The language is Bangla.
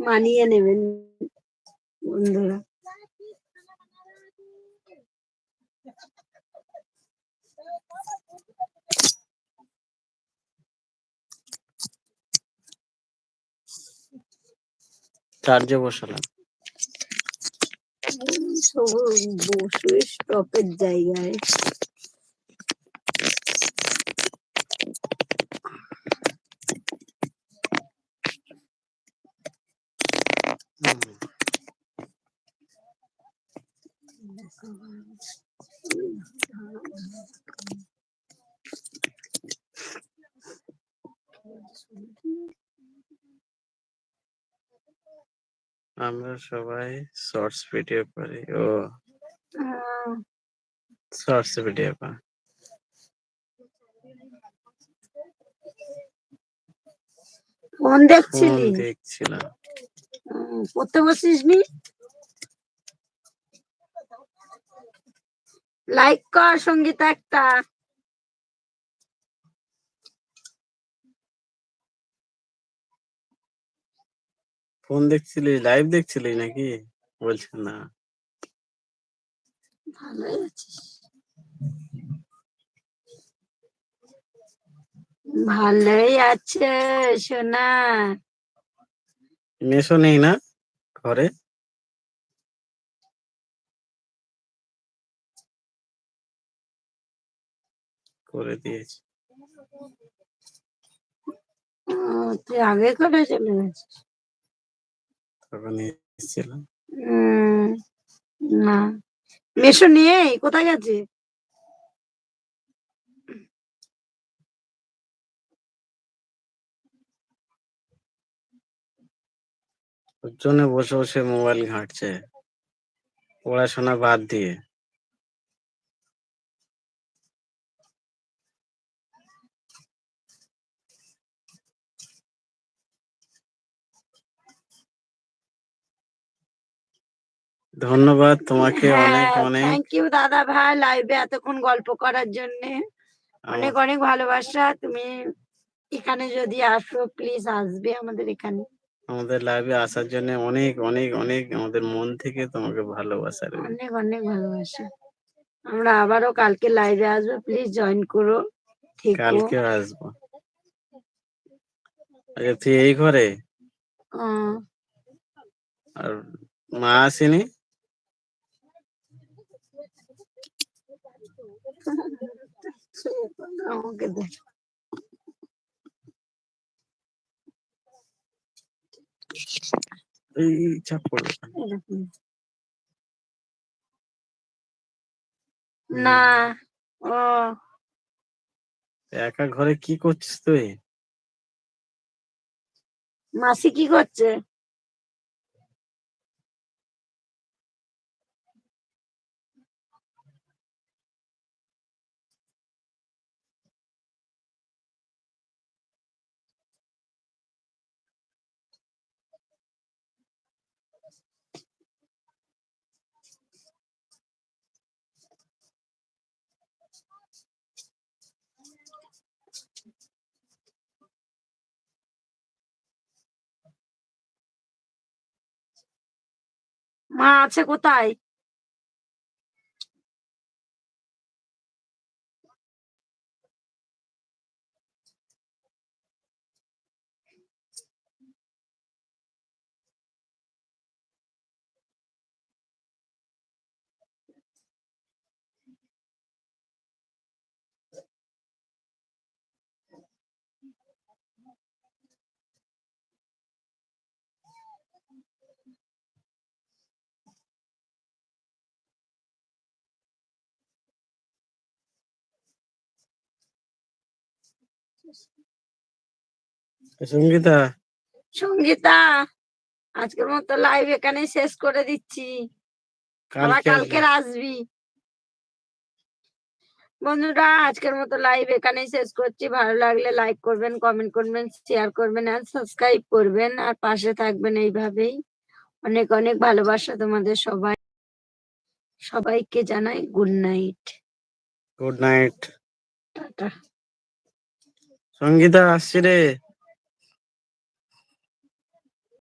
মানিয়ে নেবেন বন্ধুরা। চার্জে বসালাম। সবুজ বসু স্টপের জায়গায়। আমরা সবাই শর্টস ভিডিও করি। ও শর্টস ভিডিও ফোন ফোন দেখছিলি? দেখছিলাম। পড়তে বসিস নি লাইক কর সঙ্গীতা একটা। ফোন দেখছিলি? লাইভ দেখছিলি নাকি? বলছেন না। ভালোই আছিস। ভালোই আছে সোনা। মেশো নেই না ঘরে? করে দিয়েছি। তুই আগে করে চলে গেছিস? তখন এসেছিলাম। না। মেশো নিয়ে কোথায় গেছে ওর জন্য বসে বসে মোবাইল ঘাঁটছে। পড়াশোনা বাদ দিয়ে। ধন্যবাদ তোমাকে অনেক হ্যাঁ অনেক থ্যাংক ইউ দাদা ভাই লাইভে এতক্ষণ গল্প করার জন্য। অনেক অনেক ভালোবাসা। তুমি এখানে যদি আসো প্লিজ আসবে আমাদের এখানে। আমাদের লাইভে আসার জন্য অনেক অনেক অনেক আমাদের মন থেকে তোমাকে ভালোবাসা রইল। অনেক অনেক ভালোবাসা। আমরা আবারও কালকে লাইভে আসব। প্লিজ জয়েন করো থেকো। কালকে আসব। আচ্ছা তুই এই ঘরে? আর মা আসেনি? আমাকে দে এই চাপ না ও। একা ঘরে কি করছিস তুই? মাসি কি করছে? মা আছে কোথায় সঙ্গীতা? সঙ্গীতা আজকের মতো লাইভ এখানে শেষ করে দিচ্ছি। আবার কালকে আসবি। বন্ধুরা আজকের মতো লাইভ এখানেই শেষ করছি। ভালো লাগলে লাইক করবেন কমেন্ট করবেন শেয়ার করবেন আর সাবস্ক্রাইব করবেন। আর পাশে থাকবেন এইভাবেই। অনেক অনেক ভালোবাসা তোমাদের সবাই। সবাইকে জানাই good night good night tata. 전기다, 씨래.